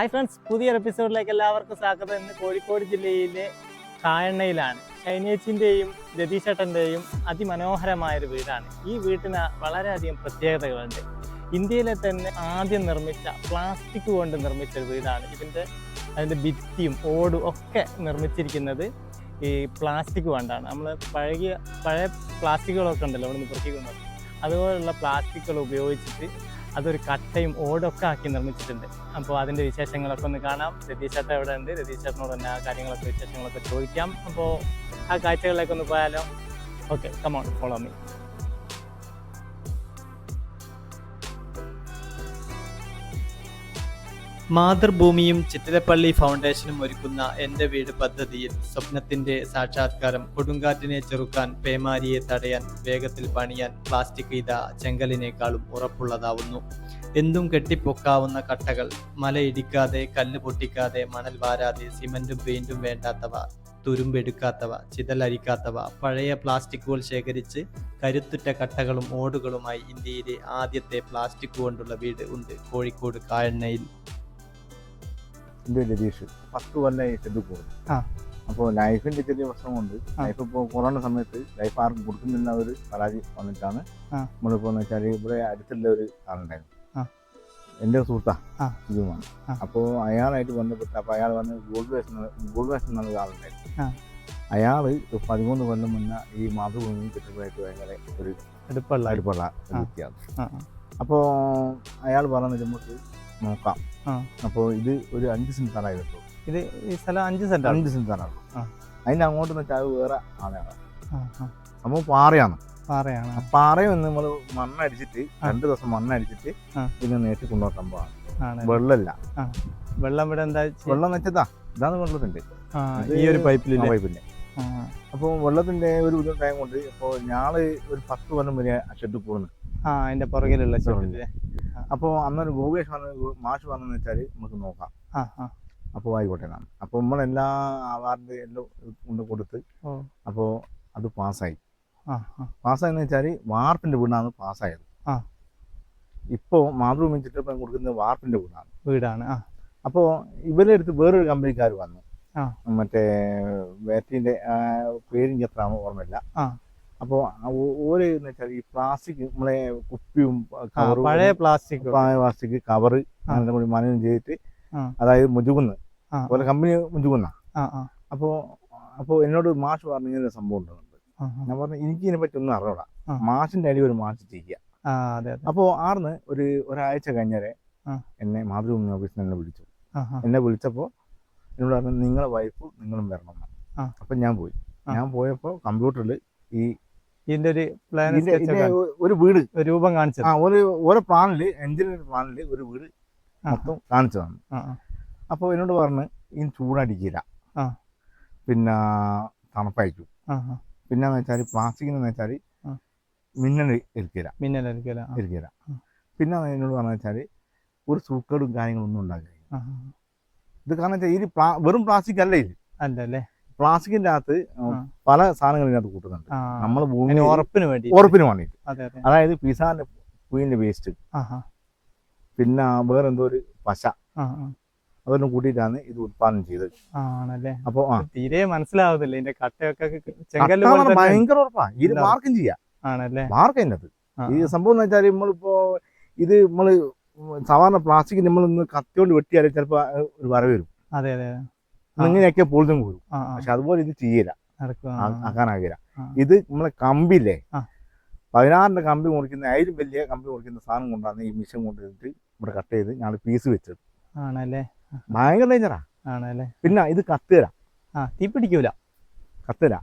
Hi friends പുതിയൊരു എപ്പിസോഡിലേക്ക് എല്ലാവർക്കും സ്വാഗതം. ഇന്ന് കോഴിക്കോട് ജില്ലയിലെ കായണ്ണയിലാണ്. ഷൈനേച്ചിന്റെയും രതീശേട്ടന്റെയും അതിമനോഹരമായൊരു വീടാണ്. ഈ വീട്ടിന് വളരെയധികം പ്രത്യേകതകളുണ്ട്. ഇന്ത്യയിലെ തന്നെ ആദ്യം നിർമ്മിച്ച പ്ലാസ്റ്റിക് കൊണ്ട് നിർമ്മിച്ച ഒരു വീടാണ്. ഇതിന്റെ അതിന്റെ ഭിത്തിയും ഓടും ഒക്കെ നിർമ്മിച്ചിരിക്കുന്നത് ഈ പ്ലാസ്റ്റിക് കൊണ്ടാണ്. നമ്മൾ പഴകിയ പഴയ പ്ലാസ്റ്റിക്കുകളൊക്കെ ഉണ്ടല്ലോ അവിടെ നിന്ന് പെറുക്കിക്കുന്നത് അതുപോലുള്ള പ്ലാസ്റ്റിക്കുകൾ ഉപയോഗിച്ചിട്ട് അതൊരു കട്ടയും ഓടൊക്കെ ആക്കി നിർമ്മിച്ചിട്ടുണ്ട്. അപ്പോൾ അതിന്റെ വിശേഷങ്ങളൊക്കെ ഒന്ന് കാണാം. രതീഷ് ചേട്ടൻ എവിടെ ഉണ്ട്? രതീഷ് ചേട്ടനോട് തന്നെ ആ കാര്യങ്ങളൊക്കെ വിശേഷങ്ങളൊക്കെ ചോദിക്കാം. അപ്പോൾ ആ കാഴ്ചകളിലേക്ക് ഒന്ന് പോയാലോ? Okay come on follow me മാതൃഭൂമിയും Chittilappilly ഫൗണ്ടേഷനും ഒരുക്കുന്ന എന്റെ വീട് പദ്ധതിയിൽ സ്വപ്നത്തിന്റെ സാക്ഷാത്കാരം കൊടുങ്കാറ്റിനെ ചെറുക്കാൻ പേമാരിയെ തടയാൻ വേഗത്തിൽ പണിയാൻ പ്ലാസ്റ്റിക് ഇത ചെങ്കലിനേക്കാളും ഉറപ്പുള്ളതാവുന്നു. എന്തും കെട്ടിപ്പൊക്കാവുന്ന കട്ടകൾ മലയിടിക്കാതെ കല്ല് പൊട്ടിക്കാതെ മണൽ വാരാതെ സിമെന്റും പെയിന്റും വേണ്ടാത്തവ തുരുമ്പെടുക്കാത്തവ ചിതലരിക്കാത്തവ പഴയ പ്ലാസ്റ്റിക്കുകൾ ശേഖരിച്ച് കരുത്തുറ്റ കട്ടകളും ഓടുകളുമായി ഇന്ത്യയിലെ ആദ്യത്തെ പ്ലാസ്റ്റിക് കൊണ്ടുള്ള വീട് ഉണ്ട് കോഴിക്കോട് കായണ്ണയിൽ. എന്റെ രതീഷ് പത്ത് കൊല്ലമായി ചെന്ന് പോകും. അപ്പോൾ ലൈഫിന്റെ ചെറിയ പ്രശ്നം കൊണ്ട് ലൈഫ് ഇപ്പോൾ കൊറോണ സമയത്ത് ലൈഫ് ആർക്കും കൊടുക്കുന്നില്ല ഒരു പരാതി വന്നിട്ടാണ് നമ്മളിപ്പോ നമ്മളിപ്പോൾ എന്ന് വെച്ചാൽ ഇവിടെ അടുത്തുള്ള ഒരു ആളുണ്ടായിരുന്നു. എന്റെ എന്റെ സുഹൃത്താ ഇതുമാണ്. അപ്പോൾ അയാളായിട്ട് ബന്ധപ്പെട്ട് അപ്പോൾ അയാൾ വന്ന് ഗോൾഡ് വേഷൻ ഗോൾഡ് വേഷൻ എന്നുള്ള ഒരാളുണ്ടായിരുന്നു. ആ. അയാൾ പതിമൂന്ന് കൊല്ലം മുന്നേ ഈ മാതൃഭൂമി കിട്ടുമ്പോഴായിട്ട് ഭയങ്കര ഒരു അടുപ്പുള്ള അടുപ്പുള്ള. വ്യക്തിയാണ്. അപ്പോ അപ്പോൾ അയാൾ പറഞ്ഞത് നമുക്ക് നോക്കാം. അപ്പോൾ ഇത് ഒരു അഞ്ച് സെന്റ് സ്ഥലമായിരുന്നു ഇത് ഈ സ്ഥലം അഞ്ച് സെന്റ് അഞ്ച് സ്ഥലമാണ് ആ. അങ്ങോട്ട് വെച്ചാൽ വേറെ ആളാണ് ആ ആ. പാറയാണ്. പാറയാണ്. പാറയും പാറയിൽ നിന്ന് നമ്മൾ മണ്ണടിച്ചിട്ട് രണ്ടു ദിവസം മണ്ണടിച്ചിട്ട്. പിന്നെ നേരിട്ട് കൊണ്ടുപോകാൻ പോവാണ് വെള്ളമില്ല. വെള്ളം ഇവിടെ എന്താ വെള്ളം വെച്ചതാ ഇതാണ് വെള്ളത്തിന്റെ ഈ ഒരു പൈപ്പിൽ പൈപ്പിന്റെ അപ്പോൾ വെള്ളത്തിന്റെ ഒരു ബുദ്ധിമുട്ടായ കൊണ്ട് ഇപ്പോൾ ഞാൾ ഒരു പത്ത് കൊല്ലം വരെ ഷെഡ് പോകുന്നു ആ അതിന്റെ പുറകിലുള്ള പുറകിൽ. അപ്പോൾ അന്നൊരു ഗോപേഷ് പറഞ്ഞ മാഷ് പറഞ്ഞെന്ന് വെച്ചാൽ നമുക്ക് നോക്കാം. അപ്പോൾ ആയിക്കോട്ടെ എന്നാണ് അപ്പോൾ നമ്മളെല്ലാ അവാർഡ് എല്ലാം കൊണ്ട് കൊടുത്ത് അപ്പോൾ അത് പാസ്സായി. പാസ്സായെന്ന് വെച്ചാൽ വാർപ്പിന്റെ വീടാണ് പാസ്സായത്. ഇപ്പോൾ മാതൃഭൂമി ചിറ്റപ്പം കൊടുക്കുന്നത് വാർപ്പിന്റെ വീടാണ്. വീടാണ് അപ്പോൾ ഇവരുടെ അടുത്ത് വേറൊരു കമ്പനിക്കാർ വന്നു. മറ്റേ ബാറ്ററിന്റെ പേരിന്റെ അത്ര ഓർമ്മയില്ല. അപ്പോൾ ഓര് എന്ന് വെച്ചാൽ ഈ പ്ലാസ്റ്റിക് നമ്മളെ കുപ്പിയും പഴയ പ്ലാസ്റ്റിക് പഴയ പ്ലാസ്റ്റിക് കവറ്. അങ്ങനെ കൂടി മനം ചെയ്തിട്ട് അതായത് മുജുകുന്ന്. ഓരോ കമ്പനി മുജുകുന്ന. അപ്പോ അപ്പോ അപ്പോൾ അപ്പോൾ എന്നോട് മാഷ് പറഞ്ഞു ഇങ്ങനെ സംഭവം ഉണ്ടെന്നുണ്ട്. ഞാൻ പറഞ്ഞു എനിക്ക് ഇതിനെ പറ്റി ഒന്നും അറിഞ്ഞൂടാ. മാഷിന്റെ അടി ഒരു മാഷ് ചെയ്യുക അപ്പോൾ ആർന്ന് ഒരു ഒരാഴ്ച കഴിഞ്ഞാലേ എന്നെ മാതൃഭൂമി ഓഫീസിൽ എന്നെ വിളിച്ചു. എന്നെ വിളിച്ചപ്പോൾ എന്നോട് പറഞ്ഞു നിങ്ങളെ വൈഫ് നിങ്ങളും വരണം. എന്ന്. അപ്പം ഞാൻ പോയി. ഞാൻ പോയപ്പോൾ കമ്പ്യൂട്ടറിൽ ഈ ഇതിന്റെ ഒരു പ്ലാൻ ഒരു വീട്. രൂപം കാണിച്ചത്. ആ ഒരു ഓരോ പ്ലാനിൽ എഞ്ചിനീയർ പ്ലാനിൽ ഒരു വീട് മൊത്തം കാണിച്ചതാണ്. അപ്പോൾ എന്നോട് പറഞ്ഞ് ഇനി ചൂടടിക്കില്ല. പിന്നെ വെച്ചാൽ പിന്നെ എന്ന് വെച്ചാൽ പ്ലാസ്റ്റിക്കിന് വെച്ചാൽ. മിന്നൽ ഇരിക്കില്ല മിന്നൽ ആ, ഇരിക്കില്ല പിന്നെ എന്നോട് പറഞ്ഞു വെച്ചാൽ ഒരു സൂക്കേടും കാര്യങ്ങളൊന്നും ആ. ഇത് കാരണം വെച്ചാൽ ഈ പ്ലാ വെറും പ്ലാസ്റ്റിക് അല്ല ഇത്? അല്ല അല്ലേ പ്ലാസ്റ്റിക്കിന്റെ അകത്ത്. പല സാധനങ്ങളും ഇതിനകത്ത് കൂട്ടുന്നുണ്ട്. നമ്മൾ ഭൂമി ഉറപ്പിന് വേണ്ടി ഉറപ്പിന് വേണ്ടിയിട്ട്. അതെ അതെ. അതായത് പിസാന്റെ പുയിന്റെ വേസ്റ്റ്. പിന്നെ വേറെ എന്തോ ഒരു പശ. അതൊന്നും കൂട്ടിയിട്ടാണ് ഇത് ഉത്പാദനം ചെയ്തത്. ആണല്ലേ? അപ്പൊ തീരെ മനസ്സിലാവുന്നില്ല. ഇതിന്റെ കട്ടയൊക്കെ ഭയങ്കര ഉറപ്പാണ് ഇത് മാർക്കും ചെയ്യാം. ആണല്ലേ? മാർക്ക് അതിനകത്ത്. ഈ സംഭവം എന്ന് വെച്ചാൽ നമ്മളിപ്പോ ഇത് നമ്മൾ സാധാരണ പ്ലാസ്റ്റിക് നമ്മളൊന്ന് കത്തിയോണ്ട് വെട്ടിയാൽ ചിലപ്പോ ഒരു വരവ് വരും. അതെ അതെ. അതെ. പൊളിതും ആ പക്ഷെ അതുപോലെ ഇത് ചെയ്യില്ല. ആക്കാനാകില്ല. ഇത് നമ്മളെ കമ്പില്ലേ. പതിനാറിന്റെ കമ്പി മുറിക്കുന്ന അതിലും വലിയ കമ്പി മുറിക്കുന്ന സാധനം കൊണ്ടാണ് ഈ മിഷൻ കൊണ്ടിട്ട് ഇവിടെ കട്ട് ചെയ്ത് ഞങ്ങൾ പീസ് വെച്ചത്. ആണല്ലേ? ഭയങ്കര ഡേഞ്ചറാ ആണല്ലേ? പിന്നെ ഇത് കത്തുകര തീ പിടിക്കൂല? കത്തുകര.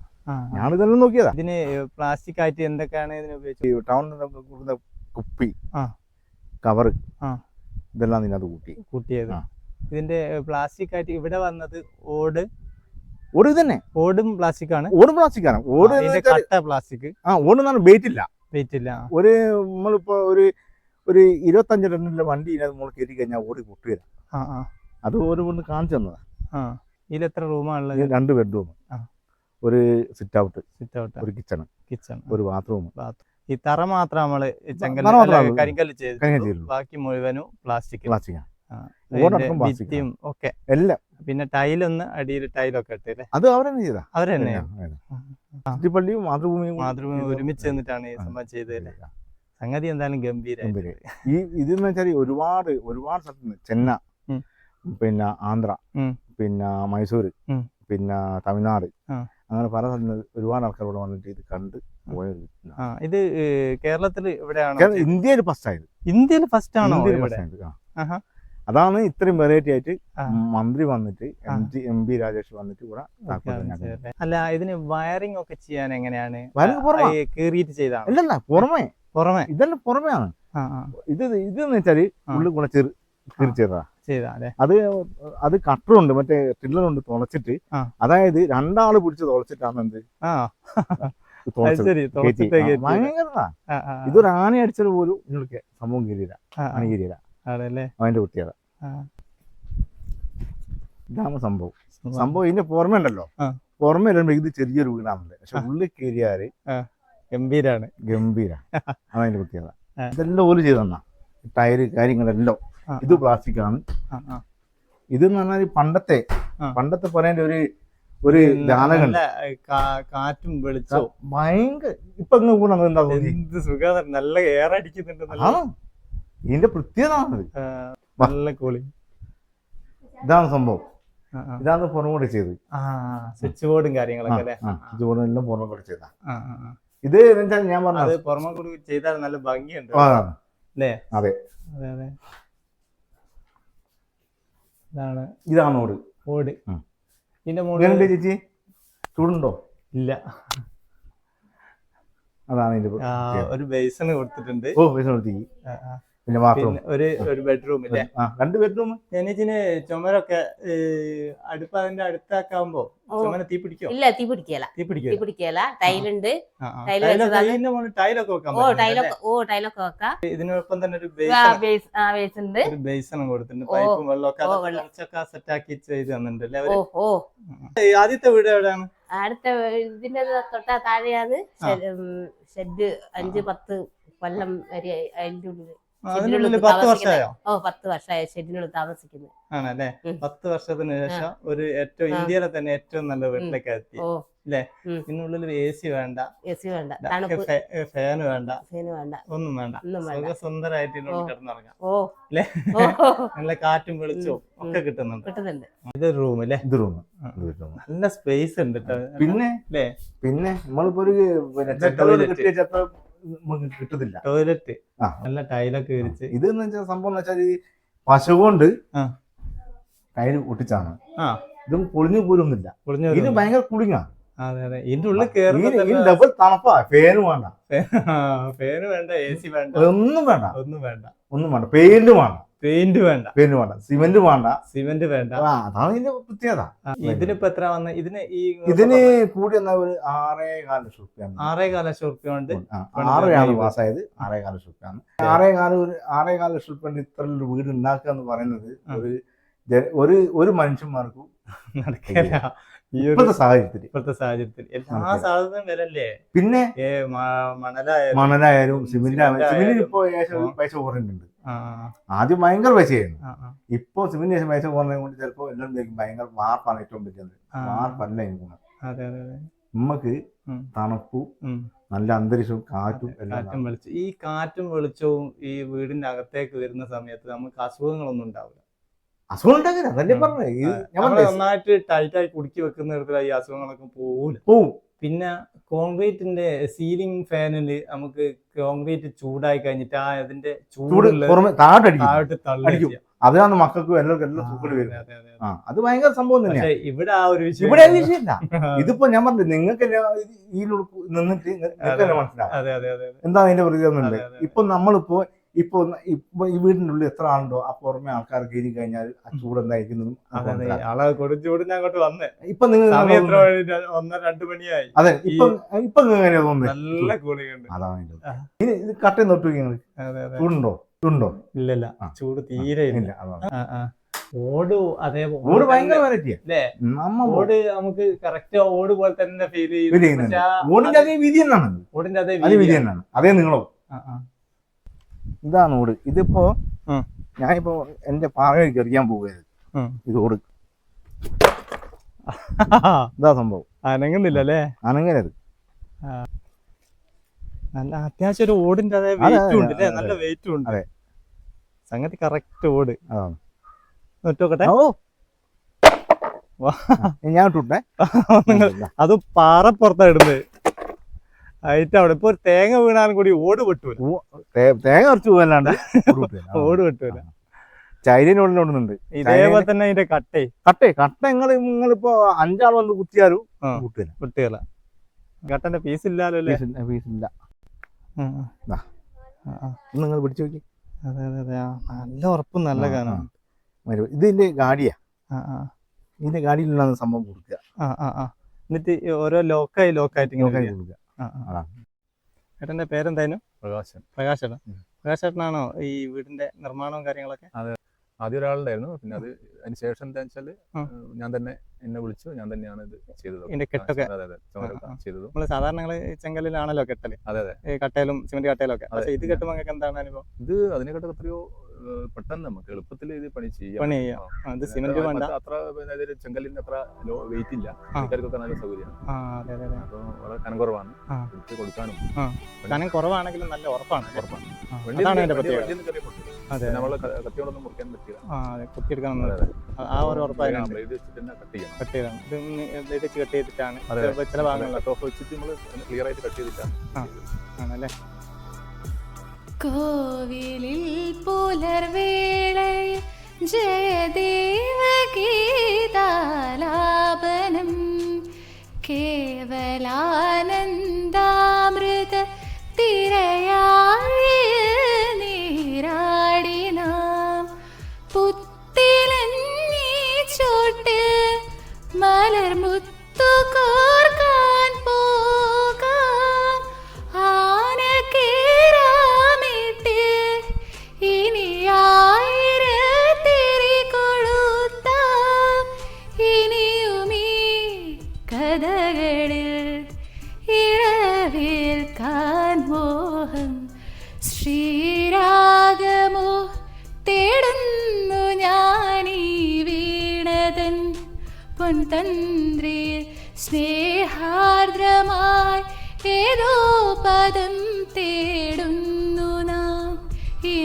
ഞാനിതെല്ലാം നോക്കിയതാ. ഇതിന് പ്ലാസ്റ്റിക് ആയിട്ട് എന്തൊക്കെയാണ് ഇതിന് ഉപയോഗിച്ചത്? ടൗണിൽ കൊടുക്കുന്ന കുപ്പി. കവറ്. ഇതെല്ലാം ഇതിനകത്ത് കൂട്ടി. കൂട്ടിയത്. ഇതിന്റെ പ്ലാസ്റ്റിക് ആയിട്ട് ഇവിടെ വന്നത് ഓട്. ഓട് തന്നെ ഓടും പ്ലാസ്റ്റിക് ആണ്. ഓട് പ്ലാസ്റ്റിക് ആണ്. ഓട് കട്ട പ്ലാസ്റ്റിക് ആ ഓട് എന്നാണ് വെയിറ്റ് ഇല്ല. വെയിറ്റ് ഇല്ല. ഒരു നമ്മളിപ്പോ ഒരു ഒരു ഇരുപത്തഞ്ച് ടണ്ണിന്റെ വണ്ടി ഇതിനകത്ത് നമ്മൾ കയറ്റി കഴിഞ്ഞാൽ ഓടി പൊട്ടുകയില്ല ആ ആ. അത് ഒരു കൊണ്ട് കാണിച്ചു തന്നതാ. ആ. ഇതിൽ എത്ര റൂമാണുള്ളത് രണ്ട് ബെഡ്റൂം. ഒരു സിറ്റ് ഔട്ട് സിറ്റ് ഔട്ട് ഒരു കിച്ചൺ കിച്ചൺ ഒരു ബാത്റൂം ഈ തറ മാത്രം നമ്മൾ മാത്രം കരിങ്കല്ല് ചെയ്തു ബാക്കി മുഴുവനും പ്ലാസ്റ്റിക് പ്ലാസ്റ്റിക് ഭിത്തിയും ഒക്കെ. എല്ലാം. പിന്നെ ടൈലൊന്ന് അടിയിൽ ടൈലൊക്കെ ഇട്ടല്ലേ അത് അവരെന്നെ ചെയ്താ? അവർ പള്ളിയും മാതൃഭൂമിയും മാതൃഭൂമി ഒരുമിച്ച് നിന്നിട്ടാണ് ഈ സംഭവം ചെയ്തതല്ലേ സംഗതി എന്തായാലും ഗംഭീര ഈ ഇതെന്ന് വെച്ചാൽ ഒരുപാട് ഒരുപാട് സ്ഥലത്ത് ചെന്ന. പിന്നെ ആന്ധ്ര പിന്നെ മൈസൂര് പിന്നെ തമിഴ്നാട് അങ്ങനെ പല സ്ഥലത്ത് ഒരുപാട് ആൾക്കാർ ഇവിടെ വന്നിട്ട് ഇത് കണ്ട് പോയത്. ഇത് കേരളത്തിൽ ഇവിടെയാണ് ഇന്ത്യയിൽ ഫസ്റ്റ് ആയത്. ഇന്ത്യയിൽ ഫസ്റ്റ് ആണോ ഇവിടെ? അതാണ് ഇത്രയും വെറൈറ്റി ആയിട്ട് മന്ത്രി വന്നിട്ട്. M G M P Rajesh വന്നിട്ട് ഇവിടെ ശരി. അല്ല ഇതിന് വയറിംഗ് ഒക്കെ ചെയ്യാൻ എങ്ങനെയാണ്? പുറമേ. പുറമേ കീറിയിട്ട് ചെയ്താണ്? അല്ലല്ല പുറമെ. പുറമെ. ഇതെല്ലാം പുറമെയാണ്. ഇത് ഇതെന്ന് വെച്ചാൽ. ഉള്ളിൽ കൂടെ ചെറു തിരിച്ചതാ അത് അത് കട്ടറുണ്ട് മറ്റേ ടില്ലറുണ്ട് തുളച്ചിട്ട്. അതായത് രണ്ടാൾ പിടിച്ച് തുളച്ചിട്ടാണ് എന്ത്? ആ. ഇതൊരു ആന അടിച്ചത് പോലും സംഭവം ആ. ആന ആണല്ലേ അവന്റെ കുട്ടിയാ. ഇതാണ് സംഭവം. സംഭവം ഇതിന്റെ പുറമെ ഉണ്ടല്ലോ. പുറമെ വരുമ്പോ ഇത് ചെറിയൊരു വീടാണല്ലേ. പക്ഷെ ഉള്ളിൽ കയറിയാൽ ഗംഭീരാണ്. ഗംഭീര പ്രത്യേകത ആ. ഇതെല്ലാം ഓൽ ചെയ്തു തന്ന. ടയറ് കാര്യങ്ങളെല്ലാം. ഇത് പ്ലാസ്റ്റിക് ആണ്. ഇത് എന്ന് പറഞ്ഞാൽ പണ്ടത്തെ പണ്ടത്തെ പറയേണ്ട ഒരു ഒരു കാറ്റും വെളിച്ചവും. ഭയങ്കര ഇപ്പൊ ഇങ്ങ് കൂടെ എന്താ എന്ത് സുഖം നല്ല എയർ അടിക്കുന്നുണ്ട് ഇതിന്റെ പ്രത്യേകത നല്ല കോളി ഇതാണ് സംഭവം. ഇതാണ് ആ. ഇതാണ് പുറമോടെ ചെയ്ത് സ്വിച്ച് ബോർഡും കാര്യങ്ങളൊക്കെ അല്ലേ? ബോർഡും എല്ലാം പുറമോടെ ചെയ്താ. ഇത് എന്താ ഞാൻ പറഞ്ഞത്. പുറമെ കൂടി ചെയ്താൽ നല്ല ഭംഗിയുണ്ട്. അല്ലേ? അതെ. അതെ അതെ. ഇതാണ് ഇതാണ് ഓട് ഓട്. ഇതിന്റെ മുകളിൽ ചേച്ചി? ചൂടുണ്ടോ? ഇല്ല. അതാണ് ഇതിന്റെ. ഒരു ബേസിന് കൊടുത്തിട്ടുണ്ട്. ഓ ബേസിന് ആ. പിന്നെ ബാത്റൂം ഒരു ഒരു ബെഡ്റൂം ഇല്ലേ ആ രണ്ട് ബെഡ്റൂം ഞാനിതിന് ചുമരൊക്കെ അടുപ്പ് അതിന്റെ അടുത്താക്കാവുമ്പോ ഓ. ചുമര തീ പിടിക്കോ? ഇല്ല തീ പിടിക്കല. തീ തീ പിടിക്കോ പിടിക്കല. ടൈലുണ്ട്. ടൈലൊക്കെ- വെക്കാൻ ഓ ടൈലൊക്കെ ഓ ടൈലൊക്കെ വെക്കാം? ഇതിനൊപ്പം തന്നെ ഒരു ആ, ബേസ് ബേസ് ആ ബേസ് ഉണ്ട്. ഒരു ബേസണം കൊടുത്തിട്ടുണ്ട്. പൈപ്പും വെള്ളമൊക്കെ. കുറച്ചൊക്കെ സെറ്റ് ആക്കി ചെയ്ത് തന്നിട്ടുണ്ട് അല്ലേ ഓ ഓ. ഈ ആദ്യത്തെ വീട് എവിടെയാണ്? അടുത്ത ഇതിന്റെ തൊട്ടാ താഴെയാണ്. ഷെഡ് അഞ്ച് പത്ത് കൊല്ലം വരെ അതിന്റെ ഉള്ളിൽ അതിനുള്ളിൽ പത്ത് താമസിക്കുന്ന- വർഷമായോ? ഓ പത്ത് വർഷമായ ഷെഡിനുള്ളിൽ താമസിക്കുന്നത് ആണല്ലേ. പത്ത് വർഷത്തിന് ശേഷം ഒരു ഏറ്റവും. ഇന്ത്യയിലെ തന്നെ ഏറ്റവും നല്ല വീട്ടിലേക്ക് എത്തി. അല്ലേ ഇതിനുള്ളിൽ എ സി വേണ്ട. എ സി വേണ്ട ഫാൻ ഫാന് വേണ്ട. ഫാൻ വേണ്ട. ഒന്നും വേണ്ട. സുഖസുന്ദരായിട്ട്. കിടന്നിറങ്ങാം. ഓ. നല്ല കാറ്റും വെളിച്ചവും ഒക്കെ. കിട്ടുന്നുണ്ട്. കിട്ടുന്നുണ്ട്. ഇതൊരു റൂം അല്ലേ ഇത് റൂം. നല്ല സ്പേസ് ഉണ്ട്. പിന്നെ? അല്ലേ പിന്നെ നമ്മളിപ്പോ ഒരു നമുക്ക് കിട്ടുന്നില്ല. ടോയ്ലറ്റ്. നല്ല ടൈലൊക്കെ വിരിച്ച്. ഇത് എന്ന് വെച്ചാൽ സംഭവം എന്ന് വെച്ചാൽ ഈ പശു കൊണ്ട്. ടൈൽ ഒട്ടിച്ചാണ്. ഇതും പൊളിഞ്ഞു പോലൊന്നുമില്ല പൊളിഞ്ഞു ഇത്. ഭയങ്കര കുളിങ്ങാ അതെ അതെ. ഇതിന്റെ ഉള്ളിൽ ഈ ഡബിൾ തണുപ്പാ. ഫേന് വേണ്ട. ഫേന് വേണ്ട എ സി വേണ്ട. ഒന്നും വേണ്ട. ഒന്നും വേണ്ട. ഒന്നും വേണ്ട. പെയിന്റ് വേണ്ട. പെയിന്റ് വേണ്ട. പെയിന്റ് വേണ്ട. സിമെന്റ് വേണ്ട. സിമെന്റ് വേണ്ട. അതാണ് ഇതിന്റെ പ്രത്യേകത. ഇതിനിപ്പോ എത്ര വന്ന ഇതിന് ഈ ഇതിന് കൂടി എന്നാ ഒരു ആറേ കാല ലക്ഷം റുപ്യ ആറേ കാല ലക്ഷം റുപ്യ ഉണ്ട് ആ, പണിത് ആറരയാണ് ഇത്. പാസ്സായത് ആറേ കാല ലക്ഷം റുപ്യാണ്. ആറേ കാല ഒരു ആറേ കാല ലക്ഷം റുപ്യ ഇത്ര ഒരു വീട് ഉണ്ടാക്കുക എന്ന് പറയുന്നത് ഒരു ഒരു ഒരു മനുഷ്യന്മാർക്കും നടക്കില്ല. ഈ ഒരു ഇപ്പോഴത്തെ സാഹചര്യത്തിൽ. ഇപ്പോഴത്തെ സാഹചര്യത്തിൽ. എല്ലാ സാധനവും വിലല്ലേ പിന്നെ മണലായാലും മണലായാലും സിമെന്റ് സിമെന്റ് സിമെന്റിന് ഇപ്പോ പൈസ കുറഞ്ഞിട്ടുണ്ട്. ആദ്യം ഭയങ്കര പൈസയായിരുന്നു ഇപ്പൊ സിമിന് ശേഷം പൈസ പോകുന്നതിനെ കൊണ്ട് ചിലപ്പോ എല്ലാം ഭയങ്കര വാർപ്പാണ് ഏറ്റവും പറ്റുന്നത് മാർപ്പല്ല വാർപ്പല്ല എനിക്ക് നമുക്ക്. തണുപ്പും നല്ല അന്തരീക്ഷവും കാറ്റും കാറ്റും വെളിച്ചം ഈ കാറ്റും വെളിച്ചവും ഈ വീടിന്റെ അകത്തേക്ക് വരുന്ന സമയത്ത് നമുക്ക് അസുഖങ്ങളൊന്നും ഉണ്ടാവില്ല. അസുഖം ഉണ്ടാകില്ല അതല്ലേ പറഞ്ഞത്? ഞാൻ നന്നായിട്ട് ടൈറ്റായി കുടുക്കി വെക്കുന്ന തരത്തിലായി ഈ അസുഖങ്ങളൊക്കെ പോവില്ല പോവും. പിന്നെ കോൺക്രീറ്റിന്റെ സീലിംഗ് ഫാനിൽ നമുക്ക് കോൺക്രീറ്റ് ചൂടായി കഴിഞ്ഞിട്ട് ആ അതിന്റെ ചൂട് പുറമെ മക്കൾക്ക് താഴോട്ട് തള്ളി അടിക്കും. മക്കൾക്കും എല്ലാവർക്കും എല്ലാം അതെ, വരുന്നത് അതെ, ഭയങ്കര സംഭവം തന്നെയാണ് ഇവിടെ ആ ഒരു വിഷയം ഇവിടെ വിഷയമില്ല ഇതിപ്പോ ഞാൻ പറഞ്ഞു നിങ്ങൾക്ക് ഈ നിന്നിട്ട് നിങ്ങൾക്ക്. മനസ്സിലാവും. എന്താ അതിന്റെ പ്രതികരണം. ഇപ്പൊ നമ്മളിപ്പോ ഇപ്പൊ ഇപ്പൊ ഈ വീടിന്റെ ഉള്ളിൽ എത്ര ആളുണ്ടോ? ആ പുറമെ ആൾക്കാർ കയറി കഴിഞ്ഞാൽ ആ ചൂട് എന്തായിരിക്കുന്നതും ആളെ കൊടുച്ചൂട് ഞാൻ അങ്ങോട്ട് വന്നേ. ഇപ്പൊ നിങ്ങൾ ഒന്നര രണ്ട് മണിയായി. അതെ ഇപ്പൊ ഇപ്പൊ നിങ്ങൾക്ക് എങ്ങനെയാ തോന്നുന്നത് നല്ല കൂളിയുണ്ട് അതാണ് ഇനി ഇത് കട്ടയും തൊട്ടു നിങ്ങൾ അതെ അതെ. ചൂടുണ്ടോ? ചൂടുണ്ടോ? ഇല്ലല്ല. ചൂട് തീരെ ഇല്ല. ഓട് അതേ ഓട് ഭയങ്കര വെറൈറ്റിയാ അല്ലേ? നമ്മ ഓട് നമുക്ക് കറക്റ്റ് ഓട് പോലെ തന്നെ ഫീൽ ചെയ്യുന്നു ഓടിന്റെ അതേ വിധി എന്നാണ് ഓടിന്റെ അതേ വിധി എന്നാണ്. അതേ നിങ്ങളോ. ഇതാണ് ഓട്. ഇതിപ്പോ. ഞാനിപ്പോ എന്റെ പാറയിലേക്ക് എറിയാൻ പോവുകയാണ്. ഇത് ഓട്. ഇതാ സംഭവം. അനങ്ങുന്നില്ല അല്ലേ? അനങ്ങരുത്. നല്ല അത്യാവശ്യം ഒരു ഓടിന്റെ അതേ വെയിറ്റും ഉണ്ട് അല്ലേ നല്ല വെയിറ്റും ഉണ്ട്. അതെ. സംഗതി കറക്റ്റ് ഓട്. അതാണ് നോക്കട്ടെ ഓ. ഞാൻ നിങ്ങൾ അത് പാറപ്പുറത്താ ഇടുന്നത്. ആയിട്ട് അവിടെ ഇപ്പൊ തേങ്ങ വീണാലും കൂടി ഓട് വെട്ടൂല തേങ്ങ കുറച്ച് പോവല്ലാണ്ട് ഓട് വെട്ടൂല ചൈനോടുന്നുണ്ട് ഇതേപോലെ തന്നെ അതിന്റെ കട്ടേ. കട്ടേ. കട്ട നിങ്ങൾ നിങ്ങളിപ്പോ അഞ്ചാൾ വന്ന് കുത്തിയാലും ആ. കൂട്ടില്ല വെട്ടുകല കട്ടന്റെ പീസ് ഇല്ലാലോ പീസ്. ഒന്ന് നിങ്ങൾ പിടിച്ചു നോക്കി. അതെ അതെ അതെ. നല്ല ഉറപ്പും നല്ല കാരണം ഇതിന്റെ ഗാഡിയാ. ഇതിന്റെ ഗാഡിയിലുള്ള സംഭവം കൊടുക്കുക. ആ ആ ആ. എന്നിട്ട് ഓരോ ലോക്കായി ലോക്കായിട്ട് കൊടുക്കുക. ഏട്ടന്റെ പേരെന്തായാലും പ്രകാശൻ. പ്രകാശേട്ടൻ. പ്രകാശേട്ടനാണോ ഈ വീടിന്റെ നിർമ്മാണവും കാര്യങ്ങളൊക്കെ? അതെ. ആദ്യം ഒരാളുണ്ടായിരുന്നു. പിന്നെ അത് അതിന് ശേഷം എന്താ വെച്ചാൽ ഞാൻ തന്നെ എന്നെ വിളിച്ചു. ഞാൻ തന്നെയാണ് ഇത് ചെയ്തത്. ഇതിന്റെ കെട്ടൊക്കെ? ചെയ്തതും. നമ്മൾ സാധാരണ ചെങ്കലിലാണല്ലോ കെട്ടൽ. അതെ അതെ. ഈ കട്ടയിലും സിമെന്റ് കട്ടയിലും ഒക്കെ ഇത് കെട്ടുമ്പോ എന്താണ് അനുഭവം? ഇത് അതിനെക്കാട്ട് എത്രയോ പെട്ടെന്ന് നമുക്ക് എളുപ്പത്തിൽ ഇത് പണി ചെയ്യാം. പണി ചെയ്യാം. അത് സിമന്റ് വേണ്ട. അത്ര ചെങ്കല്ലിന്റെ അത്ര വെയിറ്റ് ഇല്ല. ആൾക്കാർക്കൊക്കെ നല്ല സൗകര്യമാണ്. അപ്പൊ വളരെ കനം കുറവാണ്. കൊടുക്കാനും കനം കുറവാണെങ്കിലും നല്ല ഉറപ്പാണ്. ഉറപ്പാണ്. നമ്മൾ കത്തിയോടൊന്നും മുറിക്കാൻ പറ്റില്ല. കുത്തിയെടുക്കണം. ആ ഒരു ഉറപ്പായിരുന്നു ബ്ലേഡ് വെച്ചിട്ട് തന്നെ കട്ട് ചെയ്യണം. കട്ട് ചെയ്യണം ഇത് കട്ട് ചെയ്തിട്ടാണ്. ചില ഭാഗങ്ങളിൽ കട്ട് ഓഫ് വെച്ചിട്ട് നമ്മൾ ക്ലിയർ ആയിട്ട് കട്ട് ചെയ്തിട്ടാണ്. ആണല്ലേ? കോവിലിൽ പുലർവേളയിൽ ജയദേവഗീതാലാപനം. കേവലാനന്ദാമൃത പൊൻതന്ത്രിയിൽ സ്നേഹാർദ്രമായി ഏതോ പദം തേടുന്നു നാം. ഈ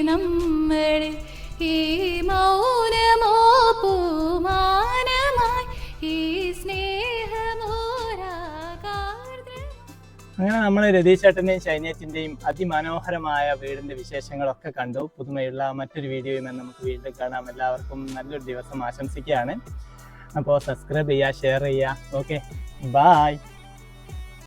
ഈ മൗനമോ പൂമാനമായി ഈ അങ്ങനെ നമ്മൾ രതീശേട്ടന്റെയും ശൈനേറ്റിന്റെയും അതിമനോഹരമായ വീടിന്റെ വിശേഷങ്ങളൊക്കെ കണ്ടു. പുതുമയുള്ള മറ്റൊരു വീഡിയോയും നമുക്ക് വീണ്ടും കാണാം. എല്ലാവർക്കും നല്ലൊരു ദിവസം ആശംസിക്കുകയാണ്. അപ്പോൾ സബ്സ്ക്രൈബ് ചെയ്യുക ഷെയർ ചെയ്യുക. Okay bye